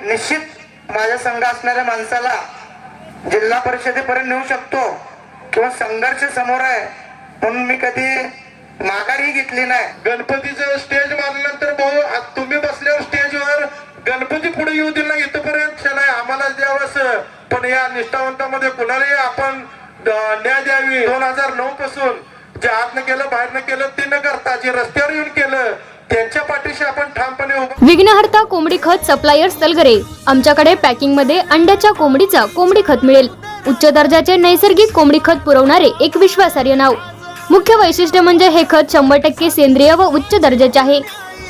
निश्चित माझ्या संघ असणाऱ्या माणसाला जिल्हा परिषदेपर्यंत नेऊ शकतो किंवा संघर्ष समोर आहे म्हणून मी कधी माघारही घेतली नाही. गणपतीचं स्टेज मारल्यानंतर भाऊ तुम्ही बसल्यावर स्टेजवर गणपती पुढे येऊ दिला इथपर्यंत. नाही आम्हाला द्यावंस पण या निष्ठावंतामध्ये कुणालाही आपण न्याय द्यावी. दोन हजार नऊ पासून जे आतनं केलं बाहेरनं केलं ते न करता जे रस्त्यावर येऊन केलं त्यांच्या पाठीशी आपण ठामपणे विघ्नहर्ता कोंबडी खत सप्लायर्स तलगरे. आमच्याकडे पॅकिंगमध्ये अंड्याच्या कोंबडीचा कोंबडी खत मिळेल. उच्च दर्जाचे नैसर्गिक कोंबडी खत पुरवणारे एक विश्वासार्ह नाव. मुख्य वैशिष्ट्य म्हणजे हे खत शंभर टक्के सेंद्रिय व उच्च दर्जाचे आहे.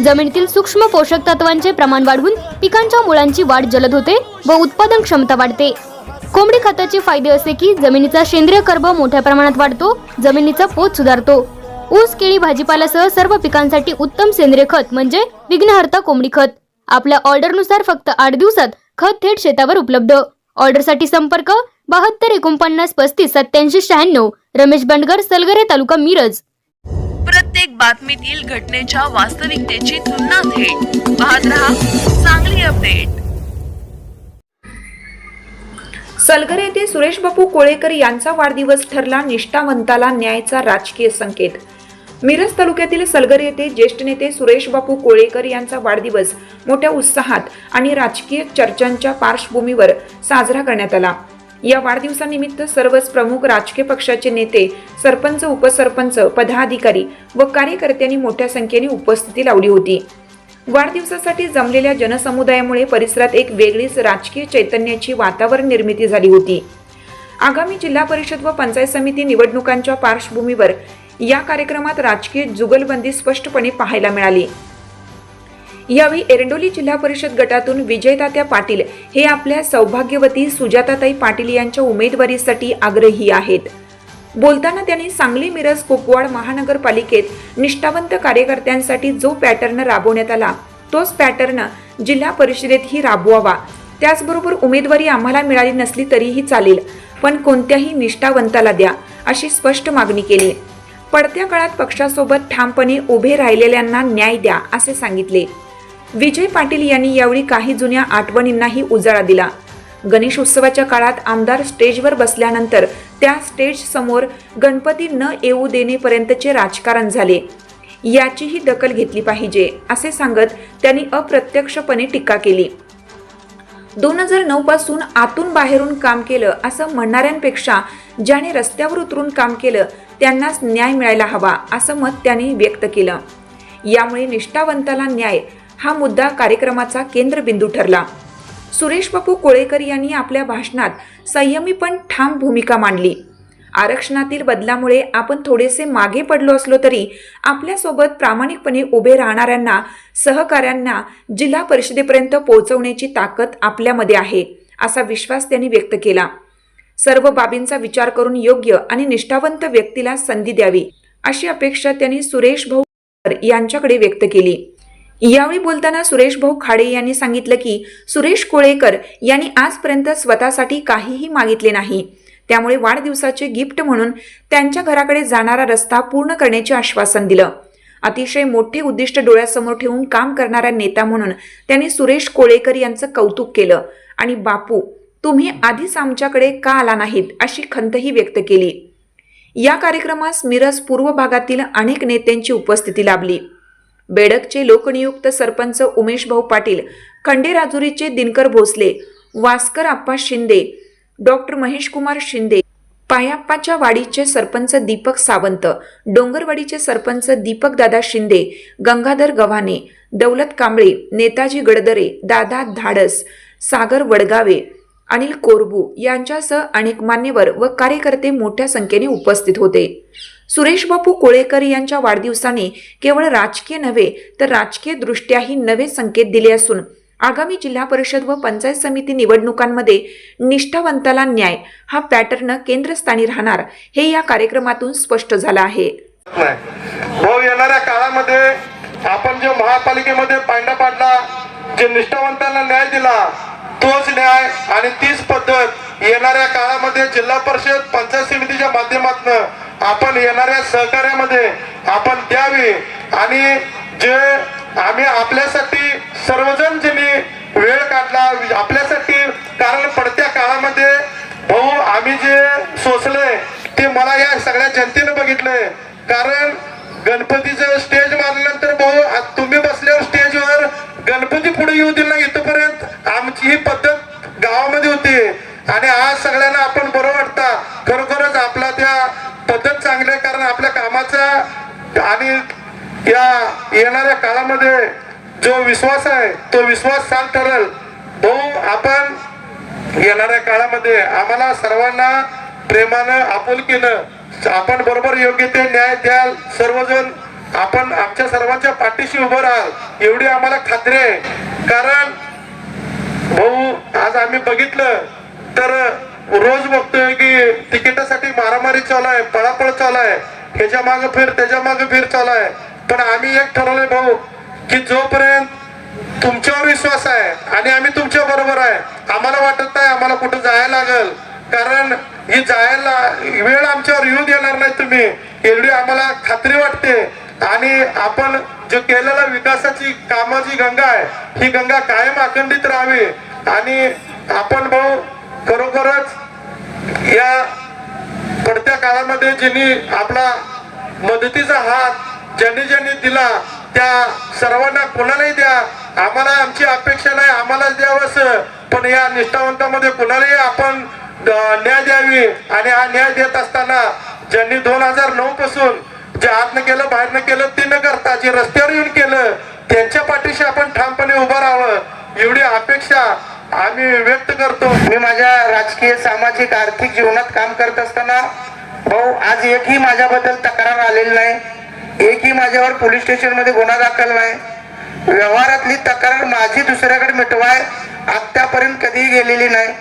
जमिनीतील सूक्ष्म पोषक तत्वांचे प्रमाण वाढवून पिकांच्या मुळांची वाढ जलद होते व उत्पादन क्षमता वाढते. कोंबडी खताचे फायदे असे की जमिनीचा सेंद्रिय कर्ब मोठ्या प्रमाणात वाढतो जमिनीचा पोत सुधारतो. ऊस केळी भाजीपाल्यासह सर्व पिकांसाठी उत्तम सेंद्रिय खत म्हणजे विघ्नहर्ता कोंबडी खत. आपल्या ऑर्डरनुसार फक्त आठ दिवसात खत थेट शेतावर उपलब्ध. ऑर्डरसाठी संपर्क बहात्तर एकोणपन्नास पस्तीस सत्याऐंशी शहाण्णव. रमेश बंडगर सलगरे तालुका मिरज. प्रत्येक बातमीतील घटनेच्या वास्तविकतेची तुलना थेट. पाहत रहा चांगली अपडेट. सलगर येथे सुरेश बापू कोळेकर यांचा वाढदिवस ठरला निष्ठावंताला न्यायचा राजकीय संकेत. मिरज तालुक्यातील सलगर येथे ज्येष्ठ नेते सुरेश बापू कोळेकर यांचा वाढदिवस मोठ्या उत्साहात आणि राजकीय चर्चांच्या पार्श्वभूमीवर साजरा करण्यात आला. या वाढदिवसानिमित्त सर्वच प्रमुख राजकीय पक्षाचे नेते सरपंच उपसरपंच पदाधिकारी व कार्यकर्त्यांनी मोठ्या संख्येने उपस्थिती लावली होती. वाढदिवसासाठी जमलेल्या जनसमुदायामुळे परिसरात एक वेगळीच राजकीय चैतन्याची वातावरण निर्मिती झाली होती. आगामी जिल्हा परिषद व पंचायत समिती निवडणुकांच्या पार्श्वभूमीवर या कार्यक्रमात राजकीय जुगलबंदी स्पष्टपणे पाहायला मिळाली. यावेळी एरंडोली जिल्हा परिषद गटातून विजयतात्या पाटील हे आपल्या सौभाग्यवती सुजाताताई पाटील यांच्या उमेदवारीसाठी आग्रही आहेत. बोलताना त्यांनी सांगली मिरज कुपवाड महानगरपालिकेत निष्ठावंत कार्यकर्त्यांसाठी जो पॅटर्न राबवण्यात आला तोच पॅटर्न जिल्हा परिषदेतही राबवावा. त्याचबरोबर उमेदवारी आम्हाला मिळाली नसली तरीही चालेल पण कोणत्याही निष्ठावंताला द्या अशी स्पष्ट मागणी केली. पडत्या काळात पक्षासोबत ठामपणे उभे राहिलेल्यांना न्याय द्या असे सांगितले. विजय पाटील यांनी यावेळी काही जुन्या आठवणींनाही उजाळा दिला. गणेश उत्सवाच्या काळात आमदार स्टेजवर बसल्यानंतर त्या स्टेज समोर गणपती न येऊ देणेपर्यंतचे राजकारण झाले. याचीही दखल घेतली पाहिजे असे सांगत त्यांनी अप्रत्यक्षपणे टीका केली. दोन हजार नऊ पासून आतून बाहेरून काम केलं असं म्हणणाऱ्यांपेक्षा ज्याने रस्त्यावर उतरून काम केलं त्यांनाच न्याय मिळायला हवा असं मत त्यांनी व्यक्त केलं. यामुळे निष्ठावंताला न्याय हा मुद्दा कार्यक्रमाचा केंद्रबिंदू ठरला. सुरेश बापू कोळेकर यांनी आपल्या भाषणात संयमी पण ठाम भूमिका मांडली. आरक्षणातील बदलामुळे आपण थोडेसे मागे पडलो असलो तरी आपल्यासोबत प्रामाणिकपणे उभे राहणाऱ्यांना सहकाऱ्यांना जिल्हा परिषदेपर्यंत पोहोचवण्याची ताकद आपल्यामध्ये आहे असा विश्वास त्यांनी व्यक्त केला. सर्व बाबींचा विचार करून योग्य आणि निष्ठावंत व्यक्तीला संधी द्यावी अशी अपेक्षा त्यांनी सुरेश भाऊ यांच्याकडे व्यक्त केली. यावेळी बोलताना सुरेश भाऊ खाडे यांनी सांगितलं की सुरेश कोळेकर यांनी आजपर्यंत स्वतःसाठी काहीही मागितले नाही. त्यामुळे वाढदिवसाचे गिफ्ट म्हणून त्यांच्या घराकडे जाणारा रस्ता पूर्ण करण्याचे आश्वासन दिलं. अतिशय मोठे उद्दिष्ट डोळ्यासमोर ठेवून काम करणारा नेता म्हणून त्यांनी सुरेश कोळेकर यांचं कौतुक केलं आणि बापू तुम्ही आधीच आमच्याकडे का आला नाहीत अशी खंतही व्यक्त केली. या कार्यक्रमास मिरज पूर्व भागातील अनेक नेत्यांची उपस्थिती लाभली. बेडकचे लोकनियुक्त सरपंच उमेश भाऊ पाटील खंडेराजुरीचे दिनकर भोसले वास्कर आप्पा शिंदे डॉक्टर महेशकुमार शिंदे पायाप्पाच्या वाडीचे सरपंच दीपक सावंत डोंगरवाडीचे सरपंच दीपक दादा शिंदे गंगाधर गव्हाणे दौलत कांबळे नेताजी गडदरे दादा धाडस सागर वडगावे अनिल कोरबू यांच्यासह अनेक मान्यवर व कार्यकर्ते मोठ्या संख्येने उपस्थित होते. सुरेश बापू कोळेकर यांच्या वाढदिवसाने केवळ राजकीय नव्हे तर राजकीय दृष्ट्याही नवे संकेत दिले असून आगामी जिल्हा परिषद व पंचायत समिती निवडणुकांमध्ये निष्ठावंताला न्याय हा पॅटर्न केंद्रस्थानी राहणार हे या कार्यक्रमातून स्पष्ट झालं आहे. येणाऱ्या काळामध्ये आपण जे महापालिकेमध्ये पांडा पाडला जे निष्ठावंतांना न्याय दिला तोच न्याय आणि तीच पद्धत येणाऱ्या काळामध्ये जिल्हा परिषद पंचायत समितीच्या माध्यमातून आपण येणाऱ्या सहकार्यामध्ये आपण द्यावी आणि जे आम्ही आपल्यासाठी सर्वजण ज्यांनी वेळ काढला आपल्यासाठी कारण पडत्या काळामध्ये भाऊ आम्ही जे सोसले ते मला या सगळ्या जनतेनं बघितलंय. कारण गणपतीचं स्टेज मारलं भाऊ आ- तुम्ही बसल्यावर स्टेजवर गणपती पुढे येऊ दिला इथपर्यंत आमची ही पद्धत गावामध्ये होती आणि आज सगळ्यांना आपण बरं वाटता खरोखरच आपला त्या पद्धत चांगली आहे कारण आपल्या कामाचा आणि या येणाऱ्या काळामध्ये जो विश्वास आहे तो विश्वास साल ठरल. भाऊ आपण येणाऱ्या काळामध्ये आम्हाला सर्वांना प्रेमानं आपुलकीनं आपण बरोबर योग्य ते न्याय द्याल. सर्वजण आपण आमच्या सर्वांच्या पाठीशी उभं राहाल. एवढी आम्हाला खात्री आहे. कारण भाऊ आज आम्ही बघितलं तर रोज बघतोय की तिकिटासाठी मारामारी चालू आहे पळापळ चालू आहे. ह्याच्या मागे फिर त्याच्यामागे फिर चालू आहे. पण आम्ही एक ठरवलंय भाऊ की जोपर्यंत तुमच्यावर विश्वास आहे आणि आम्ही तुमच्या बरोबर आहे. आम्हाला वाटत नाही आम्हाला कुठं जायला लागल. कारण ही जायला वेळ आमच्यावर येऊ देणार नाही तुम्ही. एवढी आम्हाला खात्री वाटते. आणि आपण जो केलेला विकासाची कामाची गंगा आहे ही गंगा कायम अखंडित राहावी. आणि आपण भाऊ खरोखरच या पडत्या काळामध्ये ज्यांनी आपला मदतीचा हात ज्यांनी ज्यांनी दिला त्या सर्वांना कोणालाही द्या. आम्हाला आमची अपेक्षा नाही आम्हालाच द्यावंस पण या निष्ठावंतामध्ये कुणालाही आपण न्याय द्यावी आणि हा न्याय देत असताना ज्यांनी दोन हजार नऊ पासून जे आतनं केलं बाहेरनं केलं ते न करता जे रस्त्यावर येऊन केलं त्यांच्या पाठीशी आपण ठामपणे उभं राहावं एवढी अपेक्षा आम्ही व्यक्त करतो. मी माझ्या राजकीय सामाजिक आर्थिक जीवनात काम करत असताना भाऊ आज एकही माझ्याबद्दल तक्रार आलेली नाही. एकही माझ्यावर पोलीस स्टेशनमध्ये गुन्हा दाखल नाही. व्यवहारातली तक्रार माझी दुसऱ्याकडे मिटवाय आत्तापर्यंत कधीही गेलेली नाही.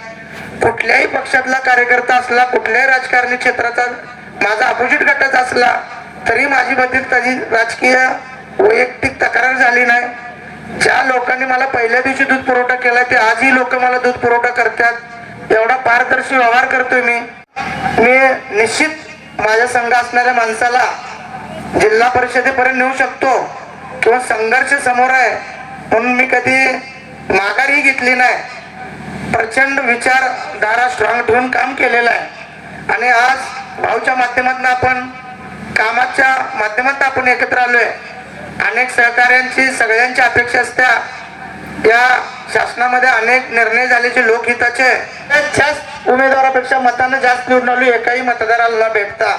कुठल्याही पक्षातला कार्यकर्ता असला कुठल्याही राजकारणी क्षेत्राचा माझा अपोजिट गटाचा असला तरी माझी मधील त्याची राजकीय वैयक्तिक तक्रार झाली नाही. ज्या लोकांनी मला पहिल्या दिवशी दूध पुरवठा केला ते आजही लोक मला दूध पुरवठा करतात. एवढा पारदर्शी व्यवहार करतोय मी. मी निश्चित माझ्या संघ असणाऱ्या माणसाला जिल्हा परिषदेपर्यंत नेऊ शकतो. किंवा संघर्ष समोर आहे म्हणून मी कधी माघारही घेतली नाही. प्रचंड विचारधारा स्ट्रॉंग ठेवून काम केलेलं आहे. आणि आज भाऊच्या माध्यमातून आपण कामाच्या माध्यमातून आपण एकत्र आलोय. अनेक सहकार्यांची सगळ्यांची अपेक्षा असत्या या शासनामध्ये अनेक निर्णय झाल्याचे लोकहिताचे जास्त उमेदवारापेक्षा मतानं जास्त निवडून आलो एकाही मतदाराला न भेटता.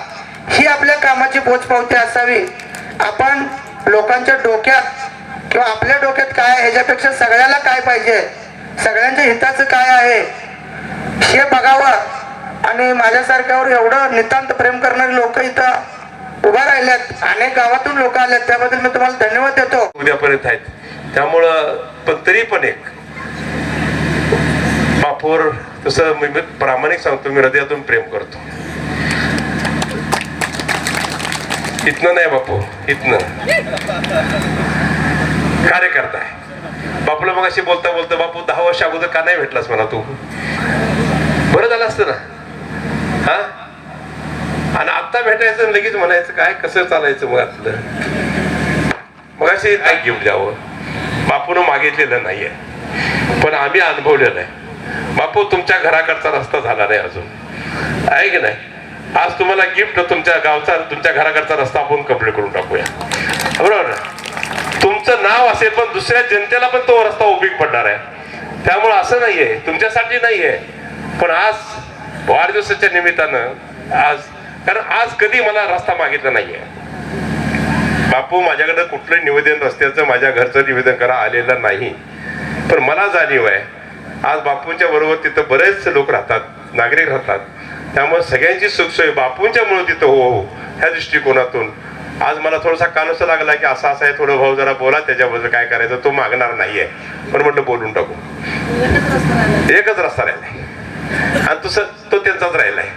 ही आपल्या कामाची पोचपावती असावी. आपण लोकांच्या डोक्यात किंवा आपल्या डोक्यात काय आहे ह्याच्यापेक्षा सगळ्याला काय पाहिजे? सगळ्यांच्या हिताचं काय आहे? हे बघावं. आणि माझ्यासारख्यावर एवढं नितांत प्रेम करणारे लोक इथं उभा राहिल्यात अनेक गावातून लोक आलेत. त्याबद्दल मी तुम्हाला धन्यवाद देतो. उद्यापर्यंत आहेत. त्यामुळं पण तरी पण एक बापूर तसं मी मी प्रामाणिक सांगतो मी हृदयातून प्रेम करतो. इथनं नाही बापू इथनं. कार्यकर्ता. आहे बापूला मग अशी बोलता बोलता बापू दहा वर्ष अगोदर का नाही भेटलास मला तू? बरं झालं असतं ना. हा? आणि आता भेटायचं लगेच म्हणायचं काय कसं चालायचं मग आपलं? मग असे नाही घेऊन द्यावं बापून मागितलेलं नाहीये. पण आम्ही अनुभवलेलं आहे. बापू तुमच्या घराकडचा रस्ता झाला नाही अजून. आहे की नाही? आज तुम्हाला गिफ्ट तुमच्या गावचा तुमच्या घराकडचा रस्ता आपण कंप्लीट करून टाकूया. बरोबर? तुमचं नाव असेल पण दुसऱ्या जनतेला पण तो रस्ता उपयोग पडणार आहे. त्यामुळं असं नाहीये तुमच्यासाठी नाहीये. पण आज वाढदिवसाच्या निमित्तानं आज कारण आज कधी मला रस्ता मागितला नाहीये. बापू माझ्याकडे कुठलं निवेदन रस्त्याचं माझ्या घरचं निवेदन करा आलेलं नाही. पण मला जाणीव आहे आज बापूंच्या बरोबर तिथं बरेच लोक राहतात नागरिक राहतात. त्यामुळे सगळ्यांची सुखसोय बापूंच्या मुळे तिथं हो हो ह्या दृष्टिकोनातून. आज मला थोडासा कानूस लागला की असा असा आहे थोडं भाऊ जरा बोला त्याच्याबद्दल काय करायचं तो मागणार नाहीये. पण म्हटलं बोलून टाकू. एकच रस्ता राहिलाय आणि तो तो त्यांचाच राहिलाय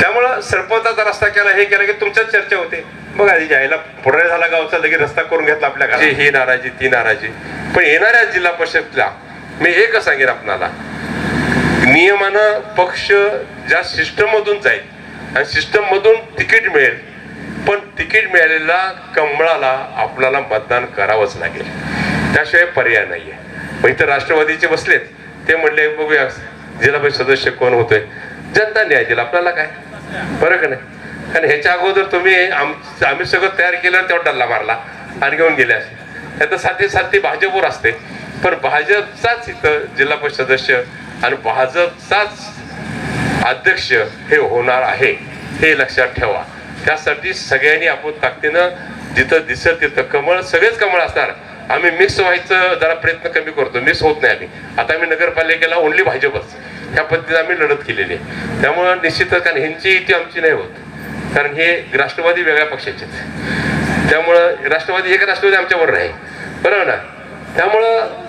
त्यामुळं सरपंचाचा रस्ता केला हे केला की तुमच्याच चर्चा होते. मग आधी जायला पुढे झाला गावचा लगेच रस्ता करून घेतला आपल्या घरात. ही नाराजी ती नाराजी. पण येणाऱ्या जिल्हा परिषदला मी एकच सांगेन आपणाला? नियमानं पक्ष ज्या सिस्टममधून जाईल आणि सिस्टममधून तिकीट मिळेल. पण तिकीट मिळालेला कमळाला आपल्याला मतदान करावंच लागेल. त्याशिवाय पर्याय नाहीये. मग इथं राष्ट्रवादीचे बसलेत. ते म्हणले बघूया जिल्हा परिषद सदस्य कोण होतोय? जनता न्याय दिला. आपल्याला काय? बरं का नाही. कारण ह्याच्या अगोदर तुम्ही आम- आम्ही सगळं तयार केलं तेव्हा डल्ला मारला आणि घेऊन गेले असे. आता साथी साथी भाजपवर असते. पण भाजपचाच इथं जिल्हा परिषद सदस्य आणि भाजपचाच अध्यक्ष हे होणार आहे हे लक्षात ठेवा. त्यासाठी सगळ्यांनी आपण ताकदीनं जिथं दिसत तिथं कमळ सगळेच कमळ असणार. आम्ही मिक्स व्हायचं जरा प्रयत्न कमी करतो मिक्स होत नाही आम्ही. आता आम्ही नगरपालिकेला ओनली भाजपच. ह्या पद्धतीने आम्ही लढत केलेली आहे. त्यामुळं निश्चितच कारण ह्यांची इथे आमची नाही होत. कारण हे राष्ट्रवादी वेगळ्या पक्षाचे आहेत. त्यामुळं राष्ट्रवादी एक राष्ट्रवादी आमच्यावर आहे. बरोबर ना? त्यामुळं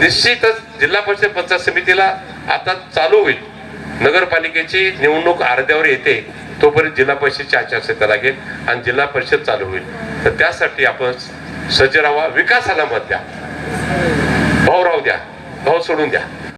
निश्चितच जिल्हा परिषद पंचायत समितीला आता चालू होईल. नगरपालिकेची निवडणूक अर्ध्यावर येते तोपर्यंत जिल्हा परिषदची आचारसंहिता लागेल आणि जिल्हा परिषद चालू होईल. तर त्यासाठी आपण सज्ज राहा विकासाला मत द्या. भाऊ राहू द्या भाऊ सोडून द्या.